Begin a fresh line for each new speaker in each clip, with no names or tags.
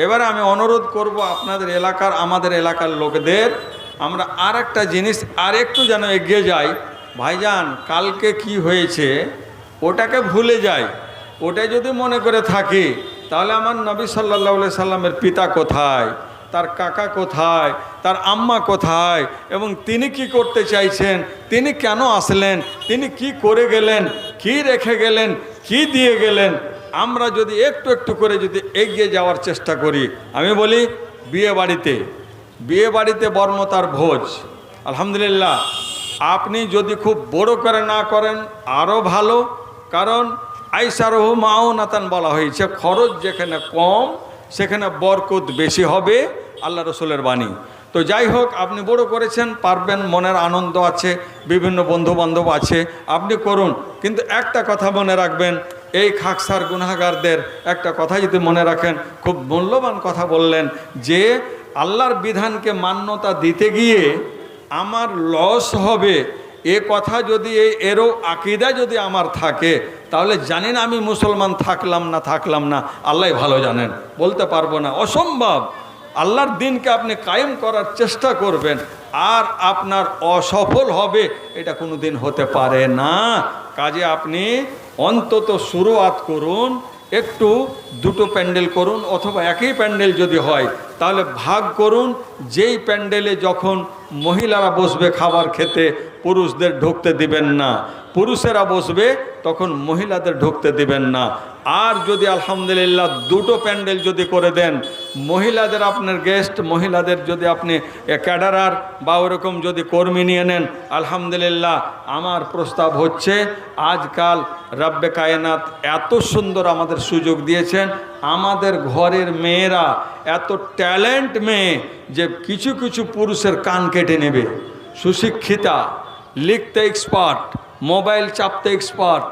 এবারে আমি অনুরোধ করব আপনাদের এলাকার, আমাদের এলাকার লোকদের, আমরা আর একটা জিনিস আর একটু যেন এগিয়ে যাই। ভাইজান, কালকে কি হয়েছে? ওটাকে ভুলে যাই। ওটাই যদি মনে করে থাকি, তাহলে আমার নবী সাল্লাহ সাল্লামের পিতা কোথায়? তার কাকা কোথায়? তার আম্মা কোথায়? এবং তিনি কি করতে চাইছেন? তিনি কেন আসলেন? তিনি কি করে গেলেন? কি রেখে গেলেন? কি দিয়ে গেলেন? আমরা যদি একটু একটু করে যদি এগিয়ে যাওয়ার চেষ্টা করি, আমি বলি বিয়ে বাড়িতে বিয়ে বাড়িতে বর্মতার ভোজ। আলহামদুলিল্লাহ, আপনি যদি খুব বড় করে না করেন আরও ভালো। কারণ আইসারহ মাওনাতান বলা হয়েছে, খরচ যেখানে কম, সেখানে বরকত বেশি হবে আল্লাহ রসুলের বাণী। তো যাই হোক, আপনি বড় করেছেন, পারবেন, মনের আনন্দ আছে, বিভিন্ন বন্ধু বান্ধব আছে, আপনি করুন। কিন্তু একটা কথা মনে রাখবেন এই খাকসার গুনাগারদের একটা কথা যদি মনে রাখেন, খুব মূল্যবান কথা বললেন যে আল্লাহর বিধানকে মান্যতা দিতে গিয়ে আমার লস হবে। এ কথা যদি এই, এরও আকিদা যদি আমার থাকে, তাহলে জানেন আমি মুসলমান থাকলাম না থাকলাম না। আল্লাহ ভালো জানেন, বলতে পারব না। অসম্ভব। আল্লাহর দিনকে আপনি কায়েম করার চেষ্টা করবেন, আর আপনার অসফল হবে, এটা কোনো দিন হতে পারে না। কাজে আপনি অন্তত শুরুয়াত করুন, একটু দুটো প্যান্ডেল করুন অথবা একই প্যান্ডেল যদি হয়, তাহলে ভাগ করুন। যেই প্যান্ডেলে যখন মহিলারা বসবে খাবার খেতে, পুরুষদের ঢুকতে দিবেন না। পুরুষেরা বসবে, তখন মহিলাদের ঢুকতে দিবেন না। আর যদি আলহামদুলিল্লাহ দুটো প্যান্ডেল যদি করে দেন, মহিলাদের আপনার গেস্ট মহিলাদের যদি আপনি ক্যাডারার বা ওরকম যদি কর্মী নিয়ে নেন, আলহামদুলিল্লাহ আমার প্রস্তাব হচ্ছে, আজকাল রাব্বে কায়নাত এত সুন্দর আমাদের সুযোগ দিয়েছেন, আমাদের ঘরের মেয়েরা এত ট্যালেন্ট মেয়ে যে কিছু কিছু পুরুষের কান কেটে নেবে। সুশিক্ষিতা, লিখতে এক্সপার্ট মোবাইল চাপতে এক্সপার্ট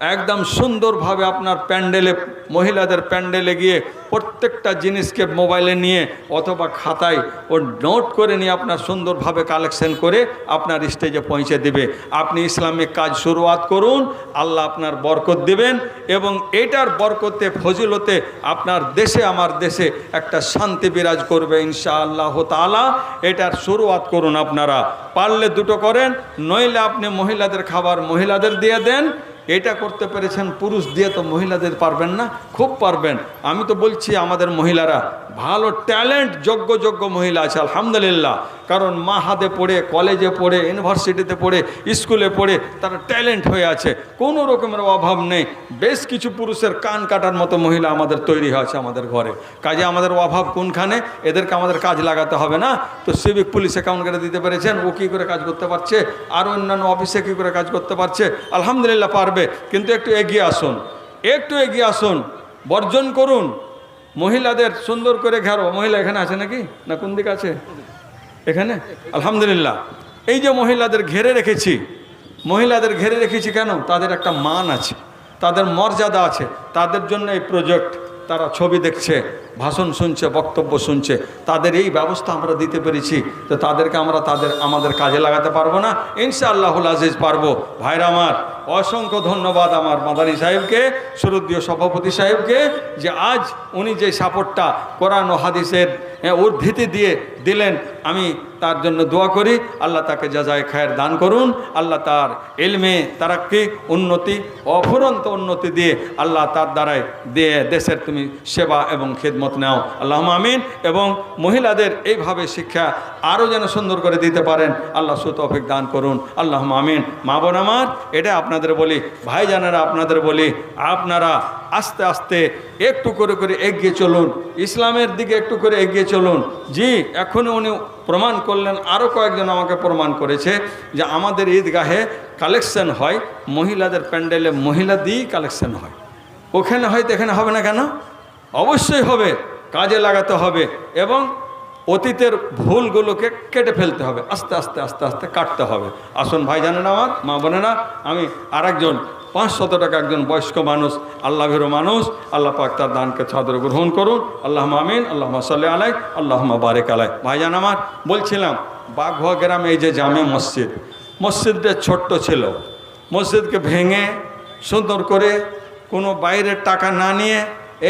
একদম সুন্দরভাবে আপনার প্যান্ডেলে, মহিলাদের প্যান্ডেলে গিয়ে প্রত্যেকটা জিনিসকে মোবাইলে নিয়ে অথবা খাতায় ও নোট করে নিয়ে আপনার সুন্দরভাবে কালেকশন করে আপনার স্টেজে পৌঁছে দেবে। আপনি ইসলামিক কাজ শুরুয়াত করুন, আল্লাহ আপনার বরকত দিবেন এবং এটার বরকতে, ফজিলতে আপনার দেশে, আমার দেশে একটা শান্তি বিরাজ করবে ইনশা আল্লাহ তালা এটার শুরুয়াত করুন আপনারা। পারলে দুটো করেন, নইলে আপনি মহিলাদের খাবার মহিলাদের দিয়ে দেন এটা করতে পেরেছেন পুরুষ দিয়ে তো মহিলাদের পারবেন না, খুব পারবেন। আমি তো বলছি আমাদের মহিলারা, ভালো ট্যালেন্ট যোগ্য যোগ্য মহিলা আছে, আলহামদুলিল্লাহ। কারণ মা হাতে পড়ে, কলেজে পড়ে, ইউনিভার্সিটিতে পড়ে, স্কুলে পড়ে তারা ট্যালেন্ট হয়ে আছে। কোনো রকমের অভাব নেই। বেশ কিছু পুরুষের কান কাটার মতো মহিলা আমাদের তৈরি হয়েছে আমাদের ঘরে। কাজে আমাদের অভাব কোনখানে? এদেরকে আমাদের কাজ লাগাতে হবে না। তো সিভিক পুলিশ অ্যাকাউন্ট করে দিতে পেরেছেন। ও কী করে কাজ করতে পারছে? আর অন্যান্য অফিসে কী করে কাজ করতে পারছে? আলহামদুলিল্লাহ পারবে। কিন্তু একটু এগিয়ে আসুন। একটু এগিয়ে আসুন। বর্জন করুন। মহিলাদের সুন্দর করে ঘেরো। মহিলা এখানে আছে নাকি? না কোন দিকে আছে? এখানে? আলহামদুলিল্লাহ। এই যে মহিলাদের ঘেরে রেখেছি, মহিলাদের ঘেরে রেখেছি কেন? তাদের একটা মান আছে, তাদের মর্যাদা আছে, তাদের জন্য এই প্রজেক্ট তারা ছবি দেখছে, ভাষণ শুনছে, বক্তব্য শুনছে, তাদের এই ব্যবস্থা আমরা দিতে পেরেছি, তো তাদেরকে আমরা তাদের, আমাদের কাজে লাগাতে পারব না। ইনশাআল্লাহুল আজিজ পারব। ভাইরা আমার, অসংখ্য ধন্যবাদ আমার মাদানী সাহেবকে, সুরুদ্দীয় সভাপতি সাহেবকে, যে আজ উনি যে সাপোর্টটা কোরআন ও হাদিসের উদ্ধৃতি দিয়ে দিলেন, আমি তার জন্য দোয়া করি। আল্লাহ তাকে যাজায় খায়ের দান করুন। আল্লাহ তার এলমে তারাক্কি উন্নতি, অফুরন্ত উন্নতি দিয়ে আল্লাহ তার দ্বারাই দিয়ে দেশের তুমি সেবা এবং খেদমত নাও। আল্লাহ আমিন। এবং মহিলাদের এইভাবে শিক্ষা আরও যেন সুন্দর করে দিতে পারেন, আল্লাহ সুতফিক দান করুন। আল্লাহ আমিন। মা বোন আমার, এটা আপনাদের বলি, ভাইজানেরা আপনাদের বলি, আপনারা আস্তে আস্তে একটু করে করে এগিয়ে চলুন। ইসলামের দিকে একটু করে এগিয়ে চলুন। জি এখনই উনি প্রমাণ করলেন আরও কয়েকজন আমাকে প্রমাণ করেছে যে আমাদের ঈদগাহে কালেকশন হয়, মহিলাদের প্যান্ডেলে মহিলা দিয়েই কালেকশন হয়। ওখানে হয়তো এখানে হবে না কেন? অবশ্যই হবে, কাজে লাগাতে হবে এবং অতীতের ভুলগুলোকে কেটে ফেলতে হবে, আস্তে আস্তে আস্তে আস্তে কাটতে হবে। আসুন ভাই জানেন আমার মা বলে না আমি আরেকজন, পাঁচশত টাকা একজন বয়স্ক মানুষ আল্লাহ ভেরো মানুষ, আল্লাহ পাক তার দানকে ছাদরে গ্রহণ করুন। আল্লাহ মামিন আল্লাহ সাল্লি আলাই আল্লাহ বারেক আলাই ভাইজান আমার, বলছিলাম, বাঘুয়া গ্রামে এই যে জামে মসজিদ, মসজিদটা ছোট্ট ছিল। মসজিদকে ভেঙে সুন্দর করে কোনো বাইরের টাকা না নিয়ে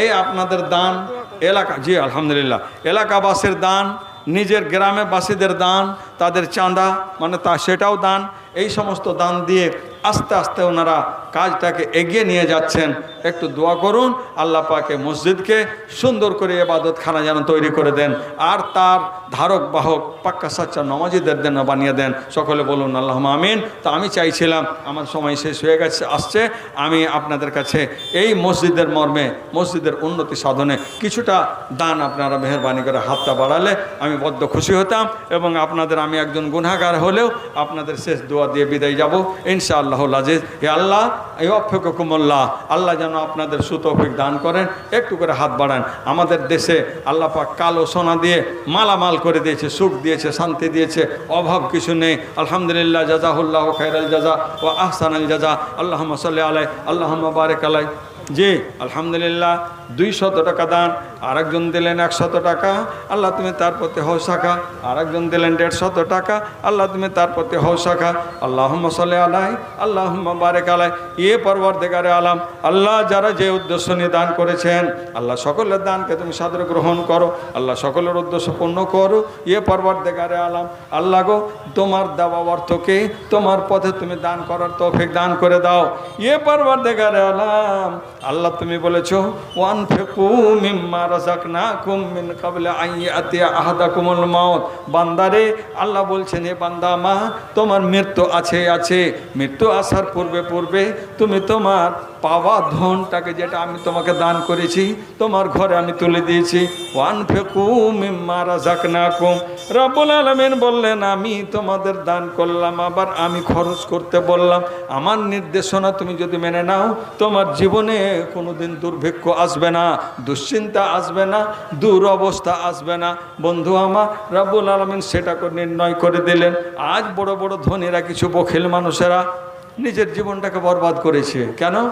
এই আপনাদের দান এলাকা জি আলহামদুলিল্লাহ। এলাকাবাসীর দান নিজের গ্রামে বাসীদের দান তাদের চাঁদা মানে তা সেটাও দান। এই সমস্ত দান দিয়ে আস্তে আস্তে ওনারা কাজটাকে এগিয়ে নিয়ে যাচ্ছেন। একটু দোয়া করুন, আল্লাহ পাকে মসজিদকে সুন্দর করে এবাদত খানা যেন তৈরি করে দেন। আর তার ধারক বাহক পাক্কা সাচ্চা নমাজিদের জন্য বানিয়ে দেন। সকলে বলুন আল্লাহ আমিন। তো আমি চাইছিলাম, আমার সময় শেষ হয়ে গেছে, আসছে। আমি আপনাদের কাছে এই মসজিদের মর্মে, মসজিদের উন্নতি সাধনে কিছুটা দান আপনারা মেহরবানি করে হাতটা বাড়ালে আমি বদ্ধ খুশি হতাম এবং আপনাদের আমি একজন গুনাগার হলেও আপনাদের শেষ দোয়া দিয়ে বিদায় যাব। ইনশাআল্লাহ আজিজ। হে আল্লাহ, এই অফেকুমল্লাহ আল্লাহ যেন আপনাদের সুতৌফিক দান করেন, একটু করে হাত বাড়ান। আমাদের দেশে আল্লাহ পাক কালো সোনা দিয়ে মালামাল করে দিয়েছে, সুখ দিয়েছে, শান্তি দিয়েছে, অভাব কিছু নেই। আলহামদুলিল্লাহ, জাজাহুল্লাহ খাইরাল জাজা ও আহসান আল জাজা। আল্লাহ সাল্লি আলাই আল্লাহ বারেক আলাই। জি, আলহামদুলিল্লাহ। দুইশত টাকা দান, আরেকজন দিলেন একশত টাকা, আল্লাহ তুমি তার প্রতি হও শাখা। আরেকজন দিলেন দেড়শত টাকা, আল্লাহ তুমি তার প্রতি হও শাখা। আল্লাহ সাল্লি আলাই আল্লাহ বারেক আলাই এ পর্বর দেগারে আলাম, আল্লাহ যারা যে উদ্দেশ্য নিয়ে দান করেছেন, আল্লাহ সকলের দানকে তুমি সাদরে গ্রহণ করো, আল্লাহ সকলের উদ্দেশ্য পূর্ণ করো। ইয়ে পর্বত দেগারে আলাম, আল্লাহ গো, তোমার দেওয়া অর্থকে তোমার পথে তুমি দান করার তৌফিক দান করে দাও। ইয়ে পর্বত দেগারে আলাম, আল্লাহ তুমি বলেছ ওয়ান ফেকু মিম্মা রাজাকনাকুম মিন কাবলে আইয়াতি আহাদাকুমুল মাউত। বান্দারে, আল্লাহ বলছেন, হে বান্দা মা, তোমার মৃত্যু আছে আছে। মৃত্যু আসার পূর্বে পূর্বে তুমি তোমার পাওয়া ধনটাকে যেটা আমি তোমাকে দান করেছি, তোমার ঘরে আমি তুলে দিয়েছি। ওয়ান ফেকু মিম্মা রাজাকনাকুম রব্বুল আলামিন বললেন, আমি তোমাদের দান করলাম, আবার আমি খরচ করতে বললাম। আমার নির্দেশনা তুমি যদি মেনে নাও, তোমার জীবনে কোনোদিন দুর্ভিক্ষ আসবে না, দুশ্চিন্তা আসবে না দূর অবস্থা আসবে না। বন্ধু আমার, রাব্বুল আলমিন সেটাকে নির্ণয় করে দিলেন। আজ বড় বড় ধনীরা, কিছু বখিল মানুষেরা নিজের জীবনটাকে বরবাদ করেছে। কেন?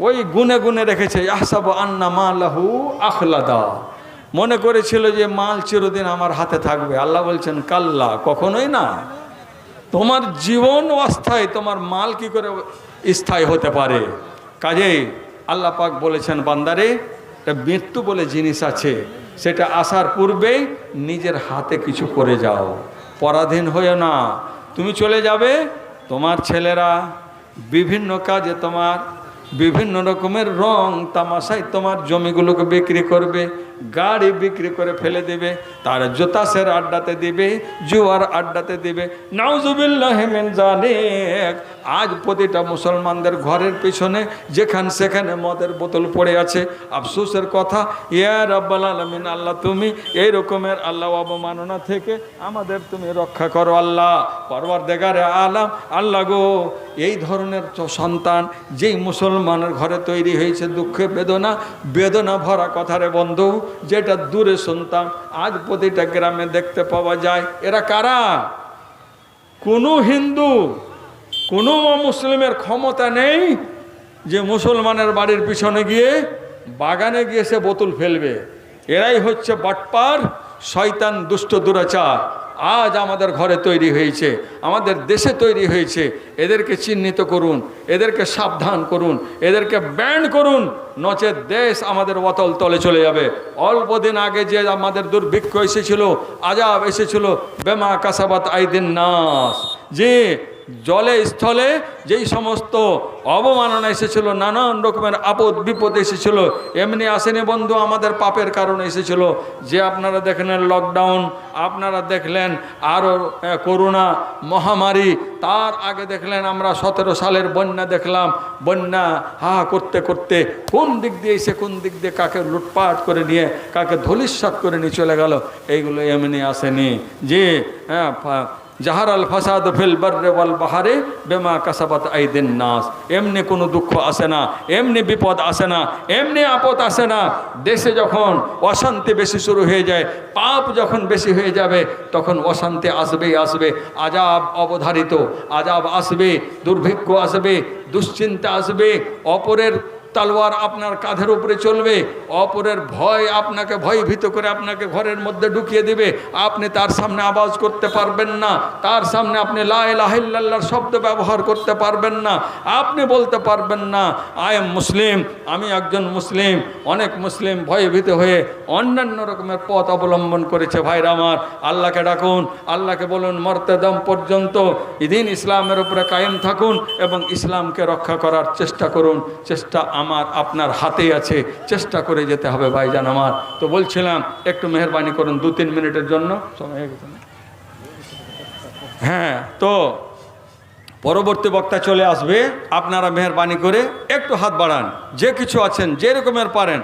ওই গুনে গুনে রেখেছে আহসাব আন্না মালাহু আখলাদা। মনে করেছিল যে মাল চিরদিন আমার হাতে থাকবে। আল্লাহ বলছেন, কাল্লা, কখনোই না। তোমার জীবন অস্থায়ী, তোমার মাল কি করে স্থায়ী হতে পারে? কাজেই আল্লাহ পাক বলেছেন, বান্দারে, একটা মৃত্যু বলে জিনিস আছে, সেটা আসার পূর্বেই নিজের হাতে কিছু করে যাও। পরাধীন হয়েও না। তুমি চলে যাবে, তোমার ছেলেরা, বিভিন্ন কাজে তোমার, বিভিন্ন রকমের রং তামাশায় তোমার জমিগুলোকে বিক্রি করবে। গাড়ি বিক্রি করে ফেলে দেবে, তার জোতাসের আড্ডাতে দিবে, জুয়ার আড্ডাতে দিবে। নাউজুবিল্লাহ মিন জালিক আজ প্রতিটা মুসলমানদের ঘরের পিছনে, যেখান সেখানে মদের বোতল পড়ে আছে। আফসোসের কথা, ইয়া রাব্বাল আলামিন, আল্লাহ তুমি এই রকমের আল্লাহ অবমাননা থেকে আমাদের তুমি রক্ষা করো আল্লাহ। পরবার দেগারে আলাম, আল্লাহ গো, এই ধরনের সন্তান যেই মুসলমানের ঘরে তৈরি হয়েছে, দুঃখে বেদনা বেদনা ভরা কথারে বন্ধু। যেটা দূরে শুনতাম, আজ প্রতিটা গ্রামে দেখতে পাওয়া যায়। এরা কারা? কোনো হিন্দু, কোনো মুসলিমের ক্ষমতা নেই যে মুসলমানের বাড়ির পিছনে গিয়ে বাগানে গিয়ে সে বোতল ফেলবে। এরাই হচ্ছে বাটপার, শয়তান, দুষ্ট, দুরাচার। আজ আমাদের ঘরে তৈরি হয়েছে, আমাদের দেশে তৈরি হয়েছে। এদেরকে চিহ্নিত করুন, এদেরকে সাবধান করুন, এদেরকে ব্যান্ড করুন নচেত দেশ আমাদের অতল তলে চলে যাবে। অল্প দিন আগে যে আমাদের দুর্ভিক্ষ এসেছিল, আজাব এসেছিল, বেমা কাসাবাত আইদিন নাস। যে জলে, স্থলে যেই সমস্ত অবমাননা এসেছিল, নানান রকমের আপদ, বিপদ এসেছিল, এমনি আসেনি বন্ধু, আমাদের পাপের কারণে এসেছিল। যে আপনারা দেখলেন লকডাউন আপনারা দেখলেন আরও করোনা মহামারী, তার আগে দেখলেন আমরা সতেরো সালের বন্যা দেখলাম। বন্যা হা হা করতে করতে কোন দিক দিয়ে এসে, কোন দিক দিয়ে কাকে লুটপাট করে নিয়ে, কাকে ধলিস্বাত করে নিয়ে চলে গেল, এইগুলো এমনি আসেনি। যে হ্যাঁ জাহার আল ফাসাদ ফিল বার্রে ওয়াল বাহারে বেমা কাসাবাত আইদিন নাস। এমনি কোনো দুঃখ আসে না, এমনি বিপদ আসে না, এমনি আপদ আসে না। দেশে যখন অশান্তি বেশি শুরু হয়ে যায়, পাপ যখন বেশি হয়ে যাবে, তখন অশান্তি আসবেই আসবে। আজাব অবধারিত, আজাব আসবে, দুর্ভিক্ষ আসবে, দুশ্চিন্তা আসবে, অপরের তালোয়ার আপনার কাঁধের উপরে চলবে, অপরের ভয় আপনাকে ভয়ভীত করে আপনাকে ঘরের মধ্যে ঢুকিয়ে দিবে। আপনি তার সামনে আওয়াজ করতে পারবেন না, তার সামনে আপনি লাহিল্লাহর শব্দ ব্যবহার করতে পারবেন না, আপনি বলতে পারবেন না, আই এম মুসলিম, আমি একজন মুসলিম। অনেক মুসলিম ভয়ভীত হয়ে অন্যান্য রকমের পথ অবলম্বন করেছে, ভাইরা আমার, আল্লাহকে ডাকুন, আল্লাহকে বলুন, মরতে দম পর্যন্ত ইদিন ইসলামের উপরে কায়েম থাকুন এবং ইসলামকে রক্ষা করার চেষ্টা করুন। চেষ্টা আমার আপনার হাতেই আছে চেষ্টা করে যেতে হবে ভাইজান আমার। তো বলছিলাম একটু মেহরবানি করুন দু তিন মিনিটের জন্য। সময় হয়ে হ্যাঁ তো পরবর্তী বক্তা চলে আসবে আপনারা মেহরবানি করে একটু হাত বাড়ান। যে কিছু আছেন যে রকমের পারেন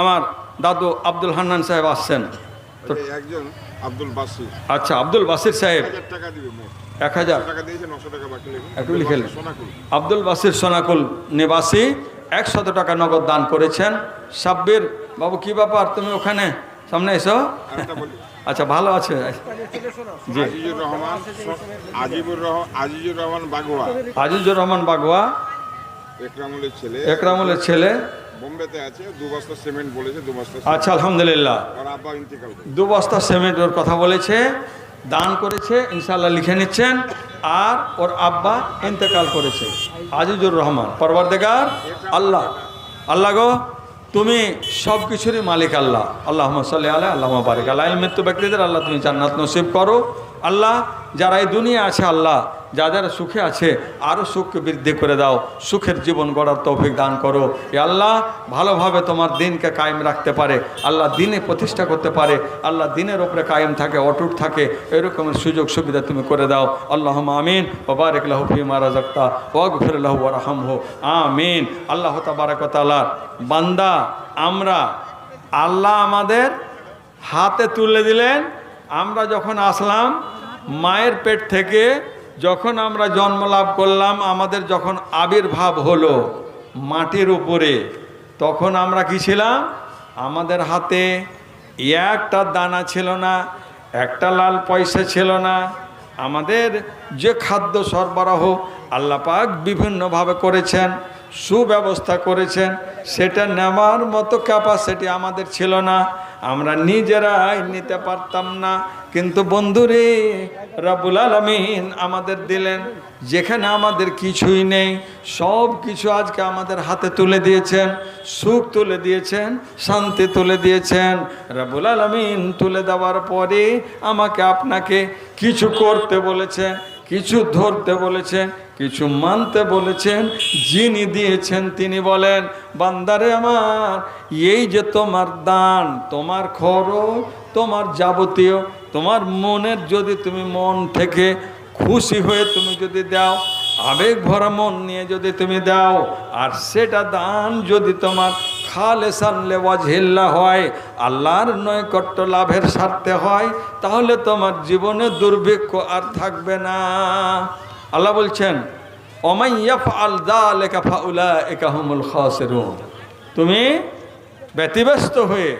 আমার দাদু আব্দুল হান্নান সাহেব আসছেন। তো
একজন আব্দুল বাসির।
আচ্ছা আব্দুল বাসির সাহেব।
টাকা দিবে
এক হাজার? আব্দুল বাসির সোনাকুল নিবাসী। একশত টাকা নগদ দান করেছেন। সাব্বির বাবু কি ব্যাপার? তুমি ওখানে? সামনে এসো। আচ্ছা ভালো আছে। জি।
আজিজুর রহমান আজিবুর রহমান আজিজুর রহমান বাগোয়া।
আজিজুর রহমান বাগোয়া।
একরামুলের ছেলে।
একরামুলের ছেলে।
বোম্বেতে আছে দু বস্তা সিমেন্ট বলেছে দু বস্তা
আচ্ছা আলহামদুলিল্লাহ। দু বস্তা সিমেন্ট ওর কথা বলেছে। দান করেছে ইনশাল্লাহ লিখে নিচ্ছেন, আর ওর আব্বা ইন্তেকাল করেছে। আজিজুর রহমান পরবর্দেগার আল্লাহ। আল্লাহ গো, তুমি সব কিছুরই মালিক আল্লাহ। আল্লাহ সাল্লাহ আল্লাহ আল্লাহ বারিক আল্লাহ মৃত্যু ব্যক্তিদের আল্লাহ তুমি জান্নাত নসিব করো। আল্লাহ, যারা এই দুনিয়া আছে আল্লাহ, যা যারা সুখে আছে আরও সুখকে বৃদ্ধি করে দাও, সুখের জীবন গড়ার তৌফিক দান করো। এ আল্লাহ, ভালোভাবে তোমার দিনকে কায়েম রাখতে পারে, আল্লাহ দিনে প্রতিষ্ঠা করতে পারে, আল্লাহ দিনের ওপরে কায়েম থাকে, অটুট থাকে এরকমের সুযোগ সুবিধা তুমি করে দাও। আল্লাহ আমিন ওবারেক লাহু ফিমা রাজাক্তা ওয়াগফির লাহু ওয়ারহামহু আমিন। আল্লাহ তাবারাকাতালা বান্দা, আমরা, আল্লাহ আমাদের হাতে তুলে দিলেন আমরা যখন আসলাম, মায়ের পেট থেকে যখন আমরা জন্ম লাভ করলাম, আমাদের যখন আবির্ভাব হলো মাটির উপরে, তখন আমরা কি ছিলাম? আমাদের হাতে একটা দানা ছিল না, একটা লাল পয়সা ছিল না। আমাদের যে খাদ্য সরবরাহ আল্লাপাক বিভিন্নভাবে করেছেন, সুব্যবস্থা করেছেন, সেটা নেওয়ার মতো ক্যাপাসিটি আমাদের ছিল না। আমরা নিজেরাই নিতে পারতাম না। কিন্তু বন্ধুরে রাবুল আলমিন আমাদের দিলেন, যেখানে আমাদের কিছুই নেই, সব কিছু আজকে আমাদের হাতে তুলে দিয়েছেন, সুখ তুলে দিয়েছেন, শান্তি তুলে দিয়েছেন। রাবুল আলমিন তুলে দেওয়ার পরে আমাকে আপনাকে কিছু করতে বলেছেন কিছু ধরতে বলেছেন কিছু মানতে বলেছেন, যিনি দিয়েছেন তিনি বলেন, বান্দারে আমার, এই যে তোমার দান, তোমার খরচ, তোমার যাবতীয়, তোমার মনের যদি তুমি মন থেকে খুশি হয়ে তুমি যদি দাও, আবেগ ভরা মন নিয়ে যদি তুমি দাও, আর সেটা দান যদি তোমার খালে সানলে ওয়াজহিল্লা হয়, আল্লাহর নৈকট্য লাভের স্বার্থে হয়, তাহলে তোমার জীবনে দুর্ভিক্ষ আর থাকবে না। আল্লাহ বলছেন অমাইয়াফ লেখা ফাউলা একাহমুল খাসেরুন। তুমি ব্যতিব্যস্ত হয়ে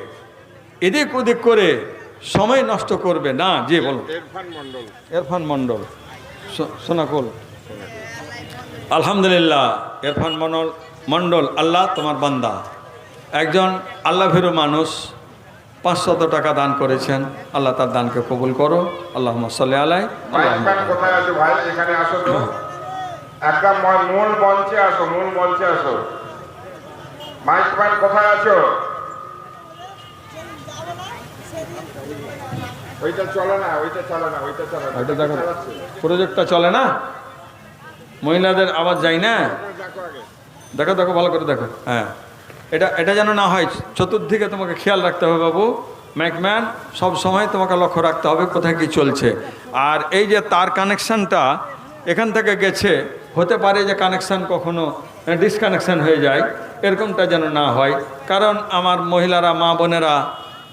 এদিক ওদিক করে সময় নষ্ট করবে না যে বলো
ইরফান মন্ডল
মণ্ডল। সোনাকুল আলহামদুলিল্লাহ এরফান মন্ডল মণ্ডল আল্লাহ তোমার বান্দা। একজন আল্লাহ মানুষ পাঁচশত টাকা দান করেছেন। আল্লাহ তার দানকে কবুল করো। আল্লাহ সাল্লি আলাই।
কোথায় আছো ভাই? এখানে আসো তো। একটা ম- মূল মঞ্চে আসো মূল মঞ্চে আসো। মাইক ম্যান কোথায় আছো? ওইটা চলে না ওইটা চলে না ওইটা চলে না।
ওইটা দেখো। প্রজেক্টটা চলে না? মহিলাদের আওয়াজ যায় না?
দেখো
দেখো ভালো করে দেখো। হ্যাঁ। এটা এটা যেন না হয়, চতুর্দিকে তোমাকে খেয়াল রাখতে হবে বাবু। ম্যাকম্যান, সব সময় তোমাকে লক্ষ্য রাখতে হবে কোথায় কি চলছে। আর এই যে তার কানেকশানটা এখান থেকে গেছে, হতে পারে যে কানেকশান কখনো ডিসকানেকশান হয়ে যায়, এরকমটা যেন না হয়। কারণ আমার মহিলারা, মা বোনেরা,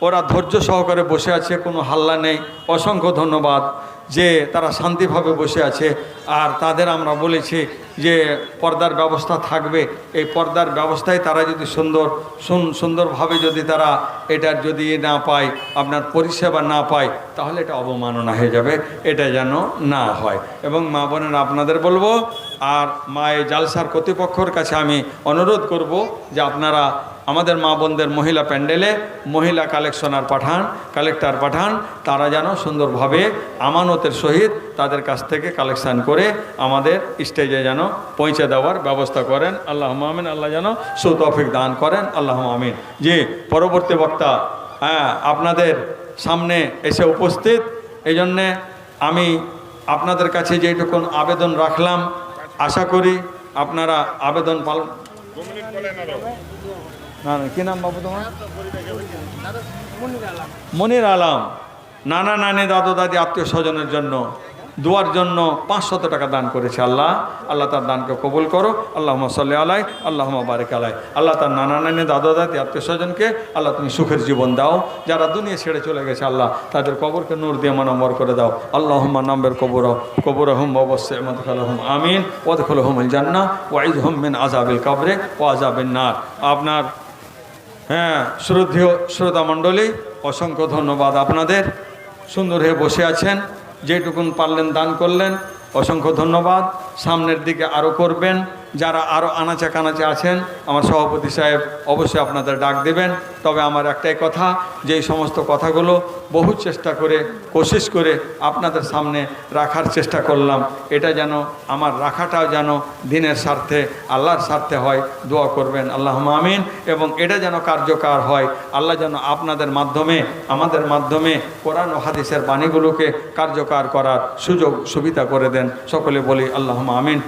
ওরা ধৈর্য সহকারে বসে আছে, কোনো হাল্লা নেই। অসংখ্য ধন্যবাদ। যে তারা শান্তিভাবে বসে আছে। আর তাদের আমরা বলেছি যে পর্দার ব্যবস্থা থাকবে। এই পর্দার ব্যবস্থায় তারা যদি সুন্দর, সুন- সুন্দরভাবে যদি তারা এটার যদি না পায়, আপনার পরিষেবা না পায়, তাহলে এটা অবমাননা হয়ে যাবে। এটা যেন না হয়। এবং মা বোনেরা আপনাদের বলব, আর মায়ের জালসার কর্তৃপক্ষর কাছে আমি অনুরোধ করব যে আপনারা আমাদের মা বোনদের মহিলা প্যান্ডেলে মহিলা কালেকশনার পাঠান, কালেক্টর পাঠান, তারা যেন সুন্দরভাবে আমানতের সহিত তাদের কাছ থেকে কালেকশন করে আমাদের স্টেজে যেন পৌঁছে দেওয়ার ব্যবস্থা করেন। আল্লাহ আমিন, আল্লাহ যেন সুতফিক দান করেন। আল্লাহ আমিন। জি, পরবর্তী বক্তা হ্যাঁ আপনাদের সামনে এসে উপস্থিত। এই জন্যে আমি আপনাদের কাছে যেটুকুন আবেদন রাখলাম, আশা করি আপনারা আবেদন পালন না না কি নাম বাবু তোমার? মনির আলাম। নানা নানি দাদু দাদি আত্মীয় স্বজনের জন্য দুয়ার জন্য পাঁচশত টাকা দান করেছে আল্লাহ। আল্লাহ তার দানকে কবুল করো। আল্লাহ সাল্লি আলাই আল্লাহ বারেক আলাই। আল্লাহ তার নানা নানি দাদু দাদি আত্মীয় স্বজনকে আল্লাহ তুমি সুখের জীবন দাও। যারা দুনিয়া ছেড়ে চলে গেছে আল্লাহ তাদের কবরকে নূর দিয়ে মানম্বর করে দাও। আল্লাহ নম্বর কবর কবর হুম অবশ্যই হুম আমিন। ওদখল হুম জান্না ওয়াইদ হুম মিন আজাবিল কাবরে ও আজাবিন নার। আপনার হ্যাঁ শ্রদ্ধীয় শ্রোতা মণ্ডলী, অসংখ্য ধন্যবাদ আপনাদের। সুন্দর হয়ে বসে আছেন, যেটুকুন পারলেন দান করলেন, অসংখ্য ধন্যবাদ। সামনের দিকে আরও করবেন। যারা আরও আনাচে কানাচে আছেন, আমার সভাপতি সাহেব অবশ্যই আপনাদের ডাক দেবেন। তবে আমার একটাই কথা, যে সমস্ত কথাগুলো বহু চেষ্টা করে, কোশিশ করে আপনাদের সামনে রাখার চেষ্টা করলাম। এটা যেন, আমার রাখাটাও যেন দিনের স্বার্থে, আল্লাহর স্বার্থে হয়, দোয়া করবেন আল্লাহ আমিন। এবং এটা যেন কার্যকর হয়, আল্লাহ যেন আপনাদের মাধ্যমে, আমাদের মাধ্যমে কোরআন ও হাদিসের বাণীগুলোকে কার্যকর করার সুযোগ, সুবিধা করে দেন। সকলে বলি আল্লাহ আমিন।